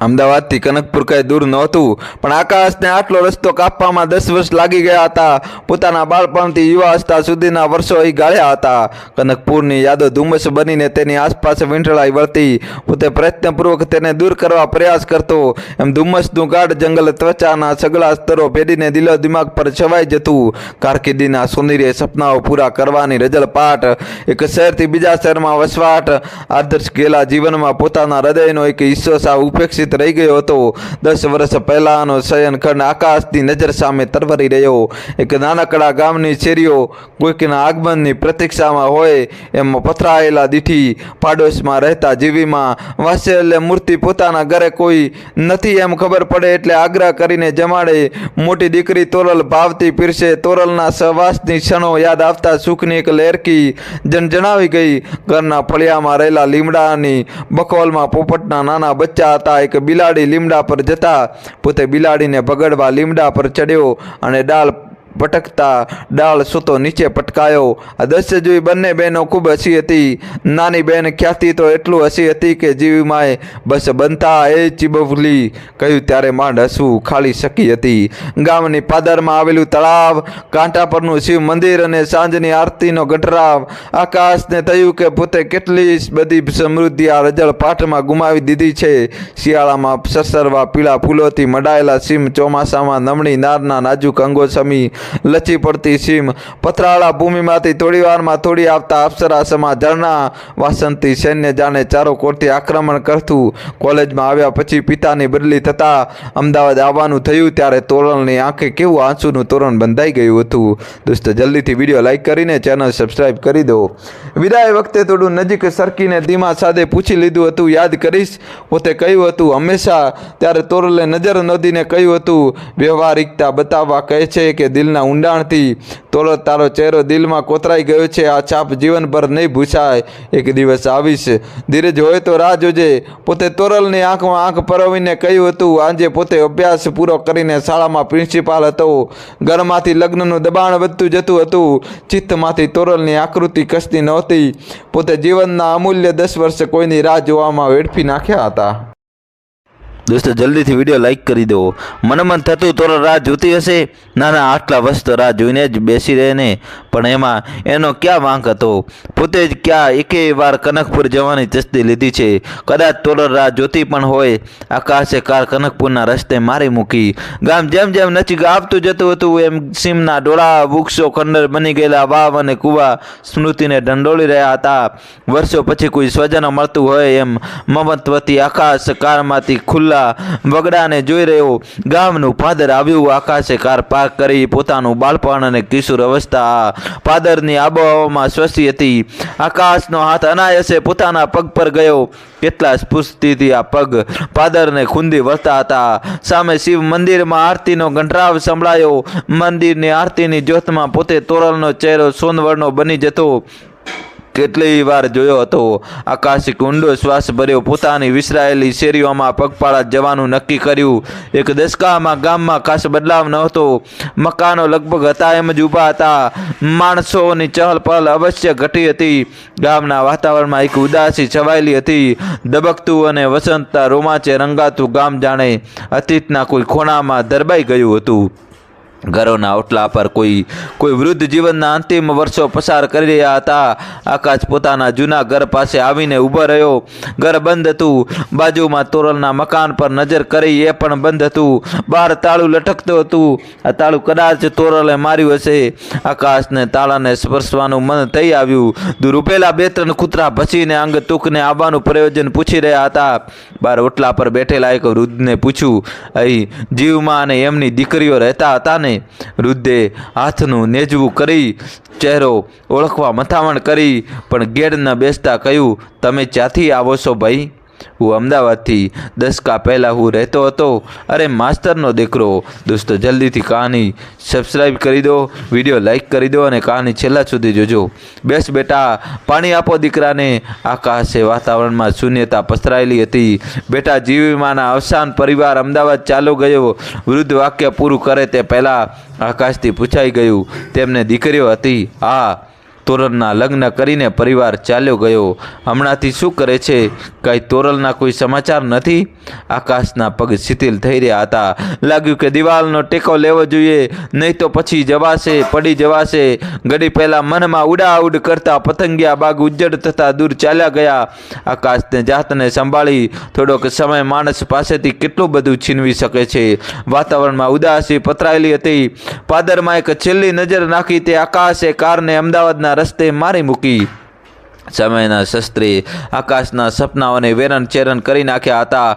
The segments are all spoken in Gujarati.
અમદાવાદથી કનકપુર કંઈ દૂર નહોતું, પણ આકાશને આટલો રસ્તો કાપવામાં દસ વર્ષ લાગી ગયા હતા. પોતાના બાળપણથી યુવા હસ્તા સુધીના વર્ષો અહીં ગાળ્યા હતા. કનકપુરની યાદો ધુમ્મસ બનીને તેની આસપાસ વીંટળાઈ વળતી. પોતે પ્રયત્નપૂર્વક તેને દૂર કરવા પ્રયાસ કરતો. એમ ધુમ્મસનું ગાઢ જંગલ ત્વચાના સગળા સ્તરો ભેડીને દિલો દિમાગ પર છવાઈ જતું. કારકિર્દીના સોનેરી સપનાઓ પૂરા કરવાની રજલપાટ એક શહેરથી બીજા શહેરમાં વસવાટ. આદર્શ ગયેલા જીવનમાં પોતાના હૃદયનો એક હિસ્સો સાવ ઉપેક્ષિત રહી ગયો હતો. દસ વર્ષ પહેલાંનો શયનખંડ આકાશની નજર સામે તરવરી રહ્યો. એક નાનકડા ગામની શેરીઓ કોઈકના આગમનની પ્રતીક્ષામાં હોય એમ પથરાયેલા દીઠી પાડોશમાં રહેતા જીવીમાં વાસેલે મૂર્તિ પોતાના ઘરે કોઈ નથી એમ ખબર પડે એટલે આગ્રહ કરીને જમાડે. મોટી દીકરી તોરલ ભાવતી પીરસે. તોરલના સહવાસની ક્ષણો યાદ આવતા સુખની એક લહેરકી જણજણાવી ગઈ. ઘરના ફળિયામાં રહેલા લીમડાની બખોલમાં પોપટના નાના બચ્ચા હતા. એક બિલાડી લીમડા પર જતા પોતે બિલાડીને ભગડવા લીમડા પર ચડ્યો અને ડાળ પટકતા ડાળ સૂતો નીચે પટકાયો. આ દ્રશ્ય જોઈ બંને બહેનો ખૂબ હસી હતી. નાની બહેન ખ્યાતિ તો એટલું હસી હતી કે જીવીમાએ બસ બનતા એ ચીબવલી. કહ્યું, ત્યારે માંડ હસવું ખાલી શકી હતી. ગામની પાદરમાં આવેલું તળાવ કાંઠા પરનું શિવ મંદિર અને સાંજની આરતીનો ગઢરાવ. આકાશને થયું કે પોતે કેટલી બધી સમૃદ્ધિ આ રજળ પાઠમાં ગુમાવી દીધી છે. શિયાળામાં સરસરવા પીળા ફૂલોથી મડાયેલા સીમ ચોમાસામાં નમણી નારના નાજુક અંગો સમી લચી પડતી સીમ પથરાળા ભૂમિમાંથી થોડી વારમાં થોડી આવતા અપ્સરાસમાં ઝરણા વાસંતી સૈન્ય જાણે ચારો કોરથી આક્રમણ કરતું કોલેજમાં આવ્યા પછી પિતાની બદલી થતાં અમદાવાદ આવવાનું થયું ત્યારે તોરણની આંખે કેવું આંસુનું તોરણ બંધાઈ ગયું હતું. દોસ્તો, જલ્દીથી વીડિયો લાઈક કરીને ચેનલ સબસ્ક્રાઈબ કરી દો. વિદાય વખતે થોડું નજીક સરકીને ધીમા સાદે પૂછી લીધું હતું, યાદ કરીશ. પોતે કહ્યું હતું, હંમેશા ત્યારે તોરલે નજર નોંધીને કહ્યું હતું, વ્યવહારિકતા બતાવવા કહે છે કે દિલના ઊંડાણથી. તોલો તારો ચહેરો દિલમાં કોતરાઈ ગયો છે, આ છાપ જીવનભર નહીં ભૂસાય. એક દિવસ આવીશ. ધીરજ હોય તો રાહ જોજે. પોતે તોરલની આંખમાં આંખ પરવીને કહ્યું હતું, આજે પોતે અભ્યાસ પૂરો કરીને શાળામાં પ્રિન્સિપાલ હતો. ઘરમાંથી લગ્નનું દબાણ વધતું જતું હતું. ચિત્તમાંથી તોરલની આકૃતિ કસતી નહોતી. પોતે જીવનના અમૂલ્ય દસ વર્ષ કોઈની રાહ જોવામાં વેડફી નાખ્યા હતા. દોસ્તો, જલ્દીથી વીડિયો લાઈક કરી દો મનમન થતું તોર રાહ જોતી હશે. ના ના, આટલા વર્ષ તો રાહ જોઈને જ બેસી રહે ને. પણ એમાં એનો ક્યાં વાંક હતો? પોતે જ ક્યાં એકેય વાર કનકપુર જવાની ચસ્તી લીધી છે. કદાચ તોર રાહ જોતી પણ હોય. આકાશે કાર કનકપુરના રસ્તે મારી મૂકી. ગામ જેમ જેમ નજીક આવતું જતું હતું, એમ સીમના ડોળા, વૃક્ષો, ખંડર બની ગયેલા વાવ અને કુવા સ્મૃતિને ઢંડોળી રહ્યા હતા. વર્ષો પછી કોઈ સ્વજન મળતું હોય એમ. મમત્વતી આકાશ કારમાંથી ખુલ્લા વગડાને જોઈ રહ્યો. ગામનું પાદર આવ્યું આકાશે કાર પાર્ક કરી પોતાનું બાળપણ અને કિશોર અવસ્થા. પાદરની આબોહવામાં સ્વસી હતી. આકાશનો હાથ અનાયસે પોતાના પગ પર ગયો. કેટલા સ્ફૂર્તિથી આ પગ પાદરને ખૂંદી વળતા હતા. સામે શિવ મંદિરમાં આરતીનો ગંઢરાવ સંભળાયો. મંદિરની આરતીની જ્યોતમાં પોતે તોરલનો ચહેરો સોનવર્ણો બની જતો. કેટલી વાર જોયો હતો. આકાશિક ઊંડો શ્વાસ ભર્યો પોતાની વિસરાયેલી શેરીઓમાં પગપાળા જવાનું નક્કી કર્યું. એક દસકામાં ગામમાં ખાસ બદલાવ નહોતો મકાનો લગભગ હતા એમ જ ઊભા હતા. માણસોની ચહલ પહલ અવશ્ય ઘટી હતી. ગામના વાતાવરણમાં એક ઉદાસી છવાયેલી હતી. દબકતું અને વસંતતા રોમાંચે રંગાતું ગામ જાણે અતીતના કોઈ ખૂણામાં દરબાઈ ગયું હતું. ઘરોના ઓટલા પર કોઈ કોઈ વૃદ્ધ જીવનના અંતિમ વર્ષો પસાર કરી રહ્યા હતા. આકાશ પોતાના જૂના ઘર પાસે આવીને ઊભો રહ્યો. ઘર બંધ હતું. બાજુમાં તોરલના મકાન પર નજર કરી એ પણ બંધ હતું. બહાર તાળું લટકતું હતું. આ તાળું કદાચ તોરલે માર્યું હશે. આકાશને તાળાને સ્પર્શવાનું મન થઈ આવ્યું. દૂર ઉભેલા બે ત્રણ કૂતરા ભસીને અંગ તૂકને આવવાનું પ્રયોજન પૂછી રહ્યા હતા. બહાર ઓટલા પર બેઠેલા એક વૃદ્ધને પૂછ્યું, અહીં જીવમાં અને એમની દીકરીઓ રહેતા હતા ને? વૃદ્ધે હાથનું નેજવું કરી ચહેરો ઓળખવા મથામણ કરી, પણ ગેડ ન બેસતા કહ્યું, તમે ક્યાંથી આવો છો ભાઈ? હું અમદાવાદથી દસકા પહેલાં હું રહેતો હતો. અરે, માસ્તરનો દીકરો. દોસ્તો, જલ્દીથી કહાની સબસ્ક્રાઈબ કરી દો વીડિયો લાઈક કરી દો અને કહાની છેલ્લા સુધી જોજો. બેસ બેટા, પાણી આપો દીકરાને. આકાશે વાતાવરણમાં શૂન્યતા પસરાયેલી હતી. બેટા જીવીમાના અવસાન પરિવાર અમદાવાદ ચાલો ગયો. વૃદ્ધ વાક્ય પૂરું કરે તે પહેલાં આકાશથી પૂછાઈ ગયું. તેમને દીકરીઓ હતી. હા તોરલના લગ્ન કરીને પરિવાર ચાલ્યો ગયો. હમણાંથી શું કરે છે? કાંઈ તોરલના કોઈ સમાચાર નથી? આકાશના પગ શિથિલ થઈ રહ્યા હતા. લાગ્યું કે દિવાલનો ટેકો લેવો જોઈએ, નહીં તો પછી જવાશે, પડી જવાશે. ઘડી પહેલાં મનમાં ઉડાઉડ કરતા પતંગિયા બાગ ઉજ્જડ થતા દૂર ચાલ્યા ગયા. આકાશને જાતને સંભાળી થોડોક સમય માણસ પાસેથી કેટલું બધું છીનવી શકે છે? વાતાવરણમાં ઉદાસી પથરાયેલી હતી. પાદરમાં એક છેલ્લી નજર નાખી તે આકાશે કારને અમદાવાદના રસ્તે મારી મૂકી. સમયના શસ્ત્રે આકાશના સપનાઓને વેરણ ચેરણ કરી નાખ્યા હતા.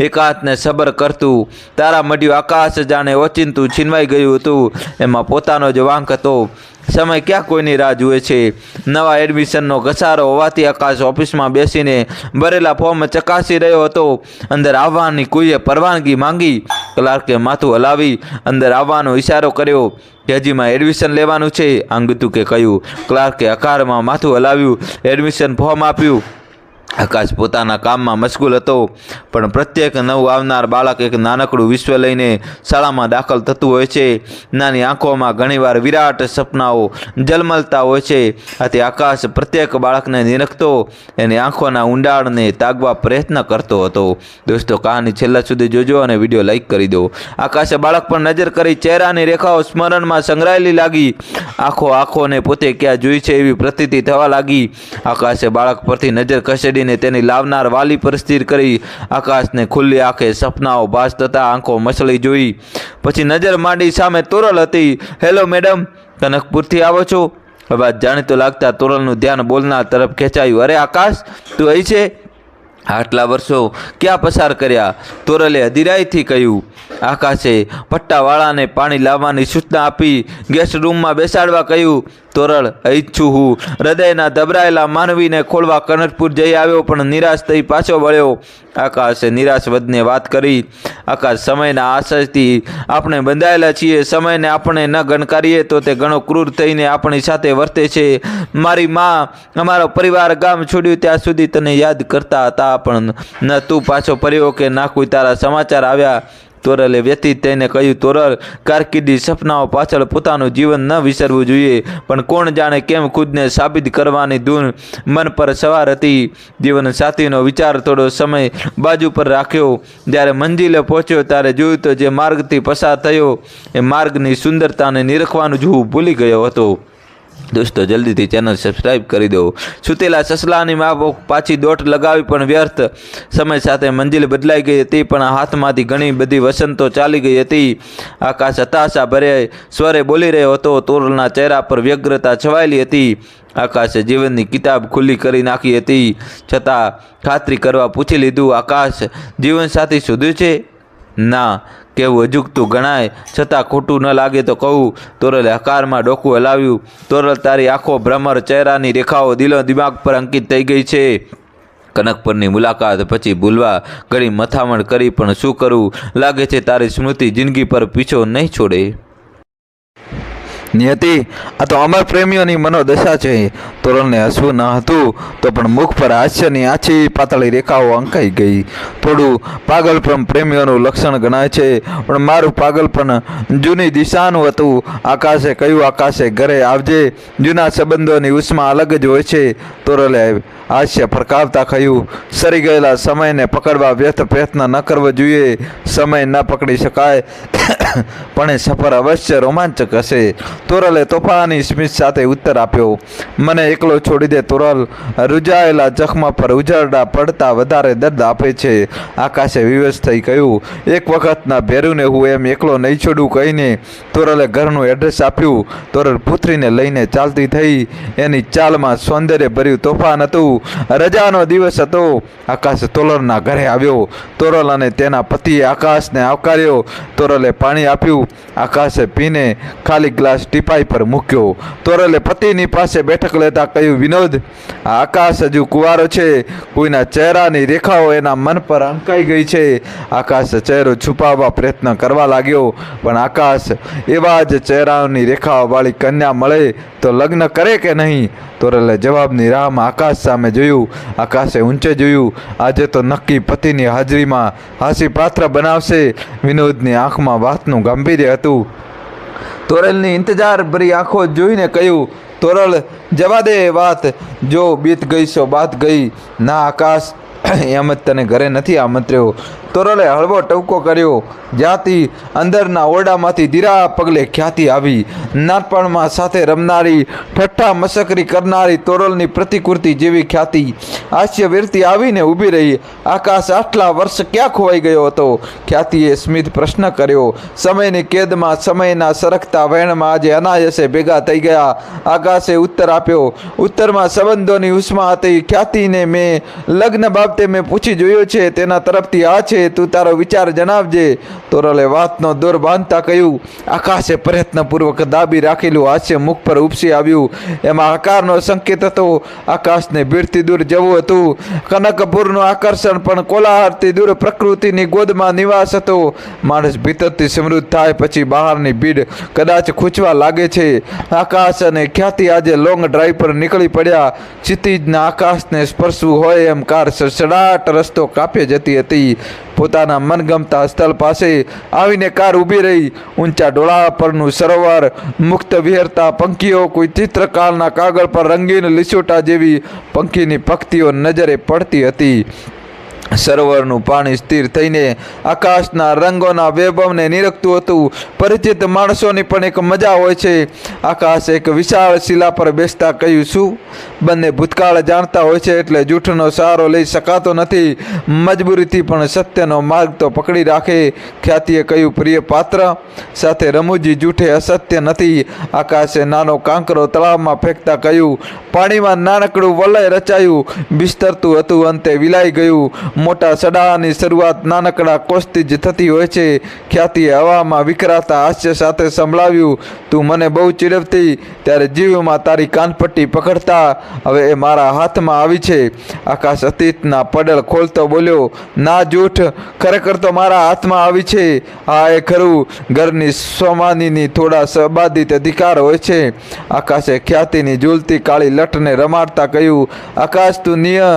એકાંતને સબર કરતું, તારા મઢ્યું આકાશ જાણે ઓચિંતું છીનવાઈ ગયું હતું. એમાં પોતાનો જ વાંક હતો. સમય ક્યાં કોઈની રાહ જુએ છે? નવા એડમિશનનો ઘસારો હોવાથી આકાશ ઓફિસમાં બેસીને ભરેલા ફોર્મ ચકાસી રહ્યો હતો. અંદર આવવાની કોઈએ પરવાનગી માંગી. ક્લાર્કે માથું હલાવી અંદર આવવાનો ઈશારો કર્યો. કે હજીમાં એડમિશન લેવાનું છે. આંગતુકે કહ્યું. ક્લાર્કે અકારમાં માથું હલાવ્યું. એડમિશન ફોર્મ આપ્યું. આકાશ પોતાના કામમાં મશગુલ હતો, પણ પ્રત્યેક નવું આવનાર બાળક એક નાનકડું વિશ્વ લઈને શાળામાં દાખલ થતું હોય છે. નાની આંખોમાં ઘણીવાર વિરાટ સપનાઓ જલમલતા હોય છે. આથી આકાશ પ્રત્યેક બાળકને નિરખતો, એની આંખોના ઊંડાણને તાગવા પ્રયત્ન કરતો હતો. દોસ્તો, કહાની છેલ્લા સુધી જોજો અને વીડિયો લાઇક કરી દો. આકાશે બાળક પર નજર કરી ચહેરાની રેખાઓ સ્મરણમાં સંગ્રહાયેલી લાગી. આંખો આંખોને પોતે ક્યાં જોઈ છે એવી પ્રતીતિ થવા લાગી. આકાશે બાળક પરથી નજર ખસેડીને તેની લાવનાર વાલી પર કરી આકાશને ખુલ્લી આંખે સપનાઓ ભાસ આંખો મસળી જોઈ. પછી નજર માંડી સામે તોરલ હતી. હેલો, મેડમ, કનકપુરથી આવો છો? અવાજ જાણીતો લાગતા તોરલનું ધ્યાન બોલનાર તરફ ખેંચાયું. અરે, આકાશ, તું અહીં છે? આટલા વર્ષો ક્યાં પસાર કર્યા? તોરલે અધિરાઈથી કહ્યું. આકાશે પટ્ટાવાળાને પાણી લાવવાની સૂચના આપી ગેસ્ટ રૂમમાં બેસાડવા કહ્યું. તોરલ ઈચ્છું હું હૃદયના દબરાયેલા માનવીને ખોલવા કનકપુર જઈ આવ્યો, પણ નિરાશ થઈ પાછો વળ્યો. આકાશે નિરાશ વધને વાત કરી. આકાશ સમયના આશયથી આપણે બંધાયેલા છીએ. સમયને આપણે ન ગણકારીએ તો તે ઘણો ક્રૂર થઈને આપણી સાથે વર્તે છે. મારી માં, અમારો પરિવાર ગામ છોડ્યું ત્યાં સુધી તને યાદ કરતા હતા, પણ ન તું પાછો ફર્યો કે ના કોઈ તારા સમાચાર આવ્યા. તોરલે વ્યતીત થઈને કહ્યું, તોરલ, કારકિર્દી સપનાઓ પાછળ પોતાનું જીવન ન વિસરવું જોઈએ, પણ કોણ જાણે કેમ ખુદને સાબિત કરવાની ધૂન મન પર સવાર હતી. જીવન સાથીનો વિચાર થોડો સમય બાજુ પર રાખ્યો. જ્યારે મંજિલે પહોંચ્યો, ત્યારે જોયું તો જે માર્ગથી પસાર થયો, એ માર્ગની સુંદરતાને નિરખવાનું જોવું ભૂલી ગયો હતો. દોસ્તો, જલ્દીથી ચેનલ સબસ્ક્રાઇબ કરી દો. સુતેલા સસલાની મા પાછી દોટ લગાવી પણ વ્યર્થ. સમય સાથે મંજિલ બદલાઈ ગઈ હતી, પણ હાથમાંથી ઘણી બધી વસંતો ચાલી ગઈ હતી. આકાશ હતાશા ભરે સ્વરે બોલી રહ્યો હતો, તોરલના ચહેરા પર વ્યગ્રતા છવાયેલી હતી. આકાશે જીવનની કિતાબ ખુલ્લી કરી નાખી હતી. છતાં ખાતરી કરવા પૂછી લીધું, આકાશ, જીવનસાથી શોધ્યું છે? ના. કેવું અજુગતું ગણાય, છતાં ખોટું ન લાગે તો કહું, તોરલે હકારમાં ડોકું હલાવ્યું. તોરલ તારી આંખો ભ્રમર ચહેરાની રેખાઓ દિલો દિમાગ પર અંકિત થઈ ગઈ છે. કનકપુરની મુલાકાત પછી ભૂલવા ઘણી મથામણ કરી, પણ શું કરવું લાગે છે તારી સ્મૃતિ જિંદગી પર પીછો નહીં છોડે. નિયતિ આ તો અમર પ્રેમીઓની મનોદશા છે. તોરલને હસવું ન હતું તો પણ મુખ પર હાસ્યની આછી પાતળી રેખાઓ અંકાઈ ગઈ. થોડું પાગલપણ પ્રેમીઓનું લક્ષણ ગણાય છે, પણ મારું પાગલપણ જૂની દિશાનું હતું. આકાશે કયું આકાશે ઘરે આવજે, જૂના સંબંધોની ઉષ્મા અલગ જ હોય છે. તોરલે હાસ્ય ફરકાવતા કહ્યું, સરી ગયેલા સમયને પકડવા વ્યર્થ પ્રયત્ન ન કરવો જોઈએ. સમય ન પકડી શકાય. પણ સફર અવશ્ય રોમાંચક હશે. તોરલે તોફાની સ્મિત સાથે ઉત્તર આપ્યો. મને એકલો છોડી દે તોરલ. રૂજાયેલા જખમા પર ઉજરડા પડતા વધારે દર્દ આપે છે. આકાશે વિવશ થઈ કહ્યું, એક વખતના ભેરુને હું એમ એકલો નહીં છોડું કહીને તોરલે ઘરનું એડ્રેસ આપ્યું. તોરલ પુત્રીને લઈને ચાલતી થઈ. એની ચાલમાં સૌંદર્ય ભર્યું તોફાન હતું. રજાનો દિવસ હતો. આકાશ તોલરના ઘરે આવ્યો. તોરલ અને તેના પતિએ આકાશને આવકાર્યો. તોરલે પાણી આપ્યું. આકાશે પીને ખાલી ગ્લાસ ટીપાઈ પર મૂક્યો. તોરલે પતિની પાસે બેઠક લેતા કહ્યું, વિનોદ, આ આકાશ હજુ કુવારો છે. કોઈના ચહેરાની રેખાઓ એના મન પર અંકાઈ ગઈ છે. આકાશ ચહેરો છુપાવવા પ્રયત્ન કરવા લાગ્યો, પણ આકાશ એવા જ ચહેરાની રેખાઓવાળી કન્યા મળે તો લગ્ન કરે કે નહીં? તોરલે જવાબની રાહમાં આકાશ સામે જોયું. આકાશે ઊંચે જોયું, આજે તો નક્કી પતિની હાજરીમાં હાસી પાત્ર બનાવશે. વિનોદની આંખમાં વાતનું ગાંભીર્ય હતું. તોરેલની ઇંતજાર ભરી આંખો જોઈને કહ્યું, તોરલ, જવા દે વાત. જો બીત ગઈ સો બાત ગઈ. ના આકાશ, એમ જ તને ઘરે નથી આમંત્ર્યો. તોરલે હળવો ટવકો કર્યો. જ્યાંથી અંદરના ઓરડામાંથી ધીરા પગલે ખ્યાતિ આવી. નાનપણમાં સાથે રમનારી, ઠઠ્ઠા મસકરી કરનારી તોરલની પ્રતિકૃતિ જેવી ખ્યાતિ હાસ્યવીરતી આવીને ઊભી રહી. આકાશ આટલા વર્ષ ક્યાં ખોવાઈ ગયો હતો? ખ્યાતિએ સ્મિત પ્રશ્ન કર્યો. સમયની કેદમાં સમયના સરકતા વહેણમાં આજે અનાયસે ભેગા થઈ ગયા. આકાશે ઉત્તર આપ્યો. ઉત્તરમાં સંબંધોની ઉષ્મા હતી. ખ્યાતિને મેં લગ્ન બાબતે મેં પૂછી જોયું છે. તેના તરફથી આ છે તું તારો વિચાર જણાવજે. તોરલે વાતનો દોર બાંધતા કહ્યું, આકાશે પ્રયત્નપૂર્વક દાબી રાખેલું હાસ્ય મુખ પર ઉપસી આવ્યું. એમાં આકારનો સંકેત હતો. આકાશને ભીડથી દૂર જવું હતું. કનકપુરનું આકર્ષણ પણ કોલાહલથી દૂર પ્રકૃતિની ગોદમાં નિવાસ હતો. માણસ ભીતરથી સમૃદ્ધ થાય પછી બહારની ભીડ કદાચ ખૂંચવા લાગે છે. આકાશ અને ખ્યાતિ આજે લોંગ ડ્રાઈવ પર નીકળી પડ્યા. ચિતિજના આકાશને સ્પર્શવું હોય એમ કાર સડસડાટ રસ્તો કાપે જતી હતી. પોતાના મનગમતા સ્થળ પાસે આવીને કાર ઊભી રહી. ઊંચા ડોળા પરનું સરોવર, મુક્ત વિહરતા પંખીઓ, કોઈ ચિત્રકારના કાગળ પર રંગીન લીસોટા જેવી પંખીની પક્તિઓ નજરે પડતી હતી. સરોવરનું પાણી સ્થિર થઈને આકાશના રંગોના વૈભવને નિરખતું હતું. પરિચિત માણસોની પણ એક મજા હોય છે. આકાશ એક વિશાળ શિલા પર બેસતા કહ્યું, શું બંને ભૂતકાળ જાણતા હોય છે એટલે જૂઠનો સહારો લઈ શકાતો નથી. મજબૂરીથી પણ સત્યનો માર્ગ તો પકડી રાખે, ખ્યાતિએ કહ્યું, પ્રિય પાત્ર, સાથે રમૂજી જૂઠે અસત્ય નથી. આકાશે નાનો કાંકરો તળાવમાં ફેંકતા કહ્યું, પાણીમાં નાનકડું વલય રચાયું બિસ્તરતું હતું અંતે વિલાઈ ગયું. મોટા સડાની શરૂઆત નાનકડા કોષથી જ થતી હોય છે. ખ્યાતિએ હવામાં વિખરાતા હાસ્ય સાથે સંભળાવ્યું, તું મને બહુ ચીડવતી, ત્યારે જીવમાં તારી કાનપટ્ટી પકડતા હવે એ મારા હાથમાં આવી છે. આકાશ અતીતના પડલ ખોલતો બોલ્યો, ના જૂઠ, ખરેખર તો મારા હાથમાં આવી છે. હા એ ખરું, ઘરની સ્વમાનીની થોડા સંબાધિત અધિકાર હોય છે. આકાશે ખ્યાતિની ઝૂલતી કાળી લટને રમાડતા કહ્યું, આકાશ તું નિય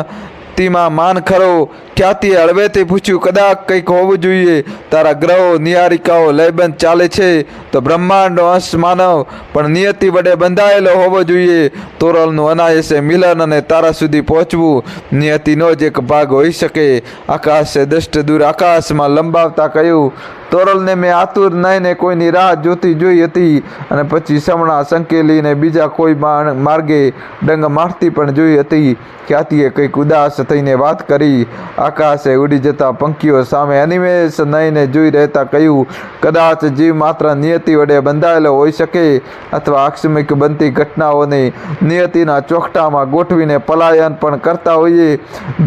તીમાં માન ખરો ખ્યાતિએ હળવેથી પૂછ્યું? કદાચ કંઈક હોવું જોઈએ. તારા ગ્રહો, નિહારિકાઓ, લયબંધ ચાલે છે. તો બ્રહ્માંડનો અંશ માનવ, પણ નિયતિ વડે બંધાયેલો હોવો જોઈએ. તોરલનું અનાયસે મિલન અને તારા સુધી પહોંચવું નિયતિનો જ એક ભાગ હોઈ શકે. આકાશે દષ્ટ દૂર આકાશમાં લંબાવતા કહ્યું તોરલને મેં આતુર નહીંને કોઈની રાહ જોતી જોઈ હતી અને પછી સમણા સંકેલીને બીજા કોઈ માર્ગે ડંગ મારતી પણ જોઈ હતી. ખ્યાતિએ કંઈક ઉદાસ થઈને વાત કરી. આકાશે ઉડી જતા પંખીઓ સામે અનિમેશ નહીંને જોઈ રહેતા કહ્યું, કદાચ જીવ માત્ર નિયતિ વડે બંધાયેલો હોઈ શકે અથવા આકસ્મિક બનતી ઘટનાઓને નિયતિના ચોખટામાં ગોઠવીને પલાયન પણ કરતા હોઈએ.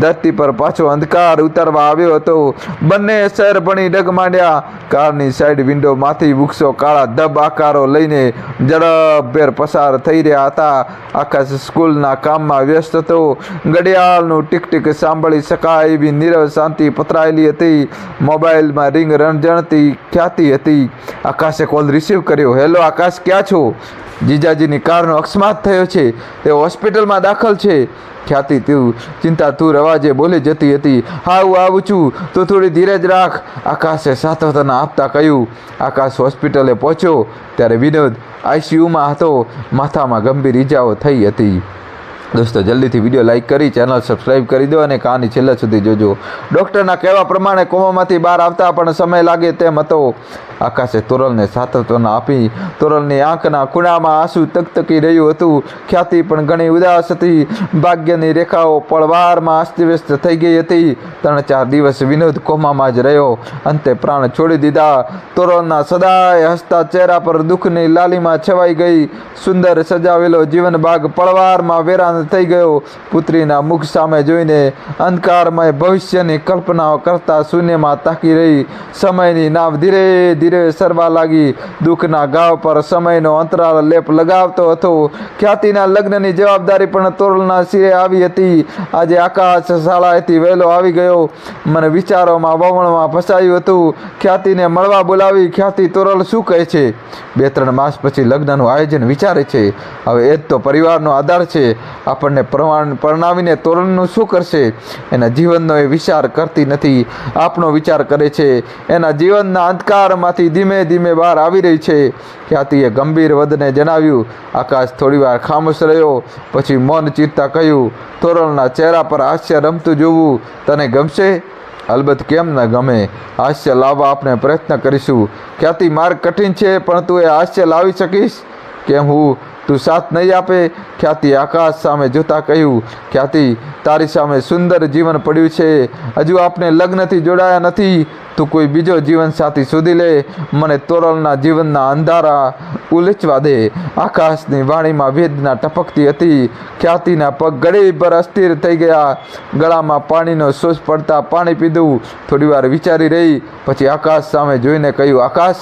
ધરતી પર પાછો અંધકાર ઉતરવા આવ્યો હતો. બંને શહેર ભણી ડગ માંડ્યા કારની સાઈડ વિન્ડોમાંથી વૃક્ષો કાળા ધબ આકારો લઈને ઝડપભેર પસાર થઈ રહ્યા હતા. આખા સ્કૂલના કામમાં વ્યસ્ત હતો. ઘડિયાળનું ટીક ટીક સાંભળી શકાય એવી નીરવ શાંતિ પથરાયેલી હતી. મોબાઈલમાં રિંગ રણજણતી ખ્યાતિ હતી. આકાશે કોલ રિસીવ કર્યો. હેલો આકાશ, ક્યાં છો? જીજાજીની કારનો અકસ્માત થયો છે. તે હોસ્પિટલમાં દાખલ છે. ખ્યાતિ તું, ચિંતા તું, રવાજે બોલી જતી હતી હા હું આવું છું. તો થોડી ધીરજ રાખ. આકાશે સાંત્વના આપતા કહ્યું. આકાશ હોસ્પિટલે પહોંચ્યો. ત્યારે વિનોદ આઈસીયુમાં હતો. માથામાં ગંભીર ઈજાઓ થઈ હતી. દોસ્તો, જલ્દીથી વીડિયો લાઇક કરી, ચેનલ સબસ્ક્રાઇબ કરી દો અને કહાની છેલ્લા સુધી જોજો. ડૉક્ટરના કહેવા પ્રમાણે કોમામાંથી બહાર આવતા પણ સમય લાગે તેમ હતો. આકાશે તોરલને સાતત્વના આપી તોરલની આંખના ખૂણામાં આંસુ તકતકી રહ્યું હતું. ખ્યાતિ પણ ઘણી ઉદાસ હતી. ભાગ્યની રેખાઓ પળવારમાં અસ્તવ્યસ્ત થઈ ગઈ હતી. ત્રણ ચાર દિવસ વિનોદ કોમામાં જ રહ્યો. અંતે પ્રાણ છોડી દીધા. તોરલના સદાય હસતા ચહેરા પર દુઃખની લાલીમાં છવાઈ ગઈ. સુંદર સજાવેલો જીવન બાગ પળવારમાં વેરાન થઈ ગયો. પુત્રીના મુખ સામે જોઈને અંધકારમય ભવિષ્યની કલ્પનાઓ કરતા શૂન્યમાં તાકી રહી. સમયની નાવ ધીરે ધીરે સરવા લાગી. દુઃખના ગાવ પર સમયનો અંતરાળ લેપ લગાવતો હતો. ખ્યાતિના લગ્નની જવાબદારી પણ તોરલના શિરે આવી હતી. આજે આકાશ શાળાએથી વહેલો આવી ગયો. મને વિચારોમાં વવણમાં ફસાયું હતું. ખ્યાતિને મળવા બોલાવી ખ્યાતિ તોરલ શું કહે છે? બે ત્રણ માસ પછી લગ્નનું આયોજન વિચારે છે. હવે એ જ તો પરિવારનો આધાર છે. આપણને પ્રમાણ પરણાવીને તોરણનું શું કરશે? એના જીવનનો એ વિચાર કરતી નથી. આપણો વિચાર કરે છે. એના જીવનના અંધકારમાંથી ધીમે ધીમે બહાર આવી રહી છે. ખ્યાતિએ ગંભીર વદને જણાવ્યું, આકાશ થોડીવાર ખામોશ રહ્યો, પછી મૌન ચીરતા કહ્યું, તોરણના ચહેરા પર હાસ્ય રમતું જોવું તને ગમશે? અલબત્ત કેમ ન ગમે? હાસ્ય લાવવા આપણે પ્રયત્ન કરીશું. ખ્યાતિ માર્ગ કઠિન છે, પણ તું એ હાસ્ય લાવી શકીશ? કેમ હું તું સાથ નહીં આપે? ખ્યાતિ આકાશ સામે જોતા કહ્યું, ખ્યાતિ, તારી સામે સુંદર જીવન પડ્યું છે. હજુ આપણે લગ્નથી જોડાયા નથી. તું કોઈ બીજો જીવન સાથી શોધી લે. મને તોરલના જીવનના અંધારા ઉલેચવા દે. આકાશની વાણીમાં વેદના ટપકતી હતી. ખ્યાતિના પગ ઘડીભર અસ્થિર થઈ ગયા. ગળામાં પાણીનો શોષ પડતા પાણી પીધું. થોડીવાર વિચારી રહી. પછી આકાશ સામે જોઈને કહ્યું, આકાશ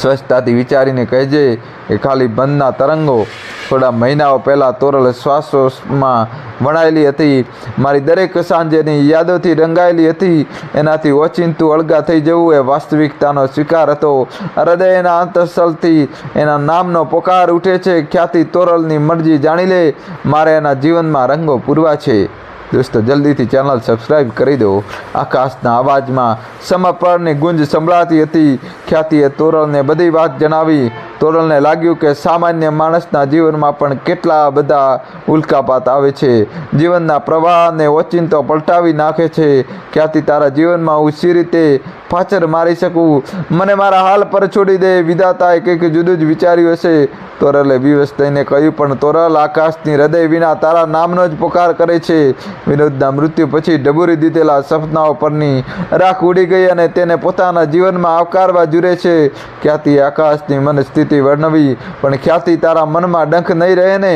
સ્વચ્છતાથી વિચારીને કહેજે કે ખાલી બંધના તરંગો થોડા મહિનાઓ પહેલાં તોરલ શ્વાસોમાં વણાયેલી હતી. મારી દરેક સાંજેની યાદોથી રંગાયેલી હતી. એનાથી ઓચિંતું અળગા થઈ જવું એ વાસ્તવિકતાનો સ્વીકાર હતો. હૃદયના અંતઃસ્થલથી એના નામનો પોકાર ઉઠે છે. ખ્યાતિ તોરલની મરજી જાણી લે. મારે એના જીવનમાં રંગો પૂરવા છે. દોસ્તો, જલ્દીથી ચેનલ સબસ્ક્રાઇબ કરી દો. આકાશના અવાજમાં સમર્પણની ગુંજ સંભળાતી હતી. ખ્યાતિએ તોરલને બધી વાત જણાવી. તોરલને લાગ્યું કે સામાન્ય માણસના જીવનમાં પણ કેટલા બધા ઉલ્કાપાત આવે છે. જીવનના પ્રવાહને ઓચિંતો પલટાવી નાખે છે. ખ્યાતિ, તારા જીવનમાં ઉછી રીતે પાછળ મારી શકું. મને મારા હાલ પર છોડી દે. વિધાતાએ કંઈક જુદું જ વિચાર્યું હશે. તોરલે વિવશ થઈને કહ્યું, પણ તોરલ આકાશની હૃદય વિના તારા નામનો જ પોકાર કરે છે. વિનોદના મૃત્યુ પછી ડબુરી દીધેલા સપનાઓ પરની રાખ ઉડી ગઈ અને તેને પોતાના જીવનમાં આવકારવા જુરે છે. ખ્યાતિ આકાશની મન સ્થિતિ વર્ણવી, પણ ખ્યાતિ તારા મનમાં ડંખ નહીં રહે ને?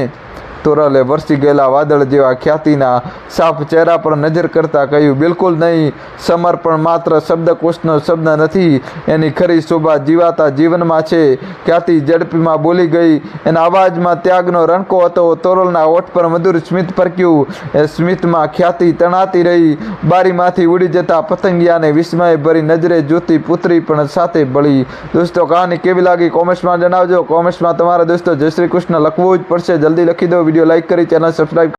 તોરલે વરસી ગયેલા વાદળ જેવા ખ્યાતિના સાફ ચહેરા પર નજર કરતા કહ્યું, બિલકુલ નહીં, સમર્પણ માત્ર શબ્દકોશનો શબ્દ નથી, એની ખરી શોભા જીવાતા જીવનમાં છે. ખ્યાતિ ઝડપીમાં બોલી ગઈ, એના અવાજમાં ત્યાગનો રણકો હતો. તોરલના ઓઠ પર મધુર સ્મિત પરક્યું. એ સ્મિતમાં ખ્યાતિ તણાતી રહી. બારીમાંથી ઉડી જતા પતંગિયાને વિસ્મય ભરી નજરે જોતી પુત્રી પણ સાથે બળી. દોસ્તો, કહાની કેવી લાગી? કોમેન્ટ્સમાં જણાવજો. કોમેન્ટ્સમાં તમારા દોસ્તો જય શ્રી કૃષ્ણ લખવું જ પડશે. જલ્દી લખી દો વીડિયો લાઈક કરી ચેનલ સબસ્ક્રાઈબ